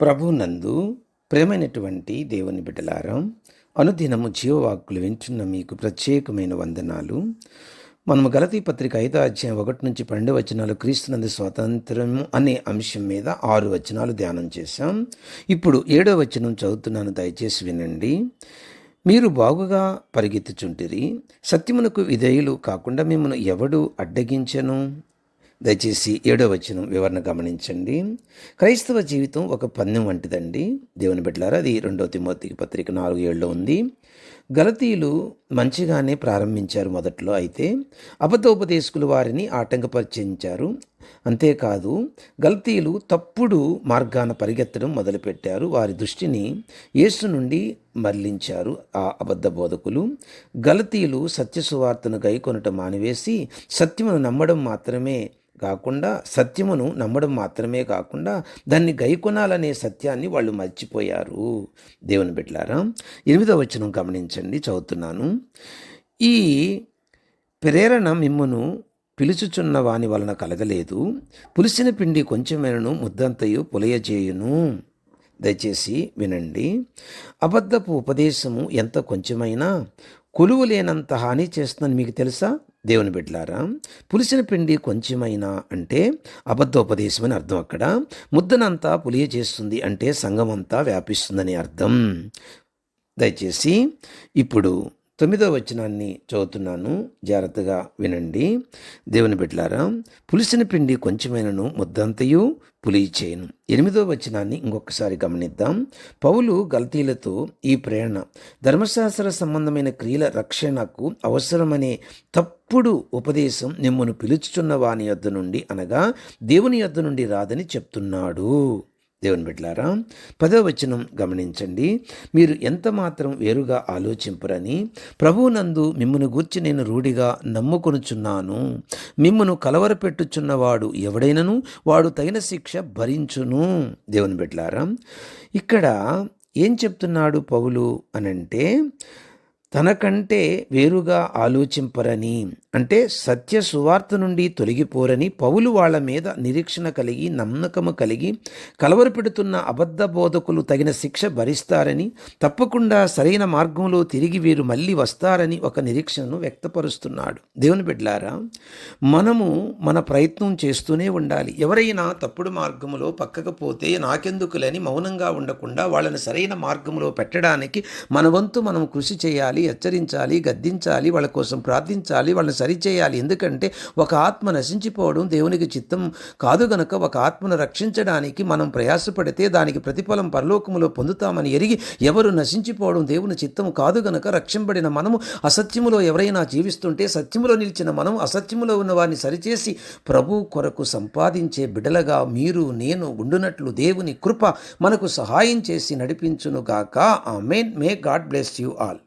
ప్రభునందు ప్రేమైనటువంటి దేవుని బిడ్డలారా అనుదినము జీవవాక్కులు వింటున్న మీకు ప్రత్యేకమైన వందనాలు. మనము గలతీ పత్రిక ఐదో అధ్యాయం ఒకటి నుంచి పన్నెండు వచనాలు క్రీస్తునందు స్వాతంత్రము అనే అంశం మీద ఆరు వచనాలు ధ్యానం చేశాం. ఇప్పుడు ఏడో వచనం చదువుతున్నాను దయచేసి వినండి. మీరు బాగుగా పరిగెత్తుచుంటిరి. సత్యమునకు విధేయులు కాకుండా మిమ్మల్ని ఎవడు అడ్డగించను? దయచేసి ఏడో వచనం వివరణ గమనించండి. క్రైస్తవ జీవితం ఒక పందెం వంటిదండి. దేవుని బిడ్డలారా అది రెండో తిమోతికి పత్రిక నాలుగు ఏళ్ళలో ఉంది. గలతీయులు మంచిగానే ప్రారంభించారు మొదట్లో. అయితే అబద్ధోపదేశకులు వారిని ఆటంకపరిచించారు. అంతేకాదు గల్తీలు తప్పుడు మార్గాన పరిగెత్తడం మొదలుపెట్టారు. వారి దృష్టిని యేసు నుండి మరలించారు ఆ అబద్ధ బోధకులు. గలతీలు సత్యసువార్తను గైకొనటం మానివేసి సత్యమును నమ్మడం మాత్రమే కాకుండా సత్యమును నమ్మడం మాత్రమే కాకుండా దాన్ని గైకొనాలనే సత్యాన్ని వాళ్ళు మర్చిపోయారు. దేవుని బిడ్డలారా ఎనిమిదో వచనం గమనించండి చదువుతున్నాను. ఈ ప్రేరణ మిమ్మను పిలుచుచున్న వాని వలన కలగలేదు. పులిసిన పిండి కొంచెమైనను ముద్దంతయు పులయజేయును. దయచేసి వినండి. అబద్ధపు ఉపదేశము ఎంత కొంచెమైనా కొలువు లేనంత హాని చేస్తుందని మీకు తెలుసా? దేవుని బిడ్డలారా పులిసిన పిండి కొంచెమైనా అంటే అబద్ధోపదేశం అని అర్థం అక్కడ. ముద్దనంతా పులియ చేస్తుంది అంటే సంఘమంతా వ్యాపిస్తుందని అర్థం. దయచేసి ఇప్పుడు తొమ్మిదో వచనాన్ని చదువుతున్నాను. జాగ్రత్తగా వినండి. దేవుని బిడ్డలారా పులిసిన పిండి కొంచెమైనను ముద్దంతయు పులి చేయను ఎనిమిదో వచనాన్ని ఇంకొకసారి గమనిద్దాం. పౌలు గల్తీలతో ఈ ప్రేరణ ధర్మశాస్త్ర సంబంధమైన క్రియల రక్షణకు అవసరమనే తప్పుడు ఉపదేశం నిమ్మను పిలుచుచున్న వాని యొద్ద నుండి అనగా దేవుని యొద్ద నుండి రాదని చెప్తున్నాడు. దేవుని బిడ్డలారా పదో వచనం గమనించండి. మీరు ఎంత మాత్రం వేరుగా ఆలోచింపరని ప్రభువునందు మిమ్మను గూర్చి నేను రూఢిగా నమ్ముకొనుచున్నాను. మిమ్మను కలవరపెట్టుచున్నవాడు ఎవడైనను వాడు తగిన శిక్ష భరించును. దేవుని బిడ్డలారా ఇక్కడ ఏం చెప్తున్నాడు పౌలు అనంటే తనకంటే వేరుగా ఆలోచింపరని అంటే సత్య సువార్త నుండి తొలగిపోరని పౌలు వాళ్ళ మీద నిరీక్షణ కలిగి నమ్మకము కలిగి కలవరపెడుతున్న అబద్ధ బోధకులు తగిన శిక్ష భరిస్తారని తప్పకుండా సరైన మార్గంలో తిరిగి వీరు మళ్ళీ వస్తారని ఒక నిరీక్షణను వ్యక్తపరుస్తున్నాడు. దేవుని బిడ్లారా మనము మన ప్రయత్నం చేస్తూనే ఉండాలి. ఎవరైనా తప్పుడు మార్గములో పక్కకు పోతే నాకెందుకులని మౌనంగా ఉండకుండా వాళ్ళని సరైన మార్గంలో పెట్టడానికి మన వంతు మనం కృషి చేయాలి హెచ్చరించాలి గద్దించాలి వాళ్ళ కోసం ప్రార్థించాలి వాళ్ళని సరిచేయాలి. ఎందుకంటే ఒక ఆత్మ నశించిపోవడం దేవునికి చిత్తం కాదు గనక ఒక ఆత్మను రక్షించడానికి మనం ప్రయాసపడితే దానికి ప్రతిఫలం పరలోకములో పొందుతామని ఎరిగి ఎవరు నశించిపోవడం దేవుని చిత్తం కాదు గనక రక్షింపబడిన మనము అసత్యములో ఎవరైనా జీవిస్తుంటే సత్యములో నిలిచిన మనం అసత్యములో ఉన్న వారిని సరిచేసి ప్రభు కొరకు సంపాదించే బిడలగా మీరు నేను ఉండునట్లు దేవుని కృప మనకు సహాయం చేసి నడిపించునుగాక amen may God bless you all.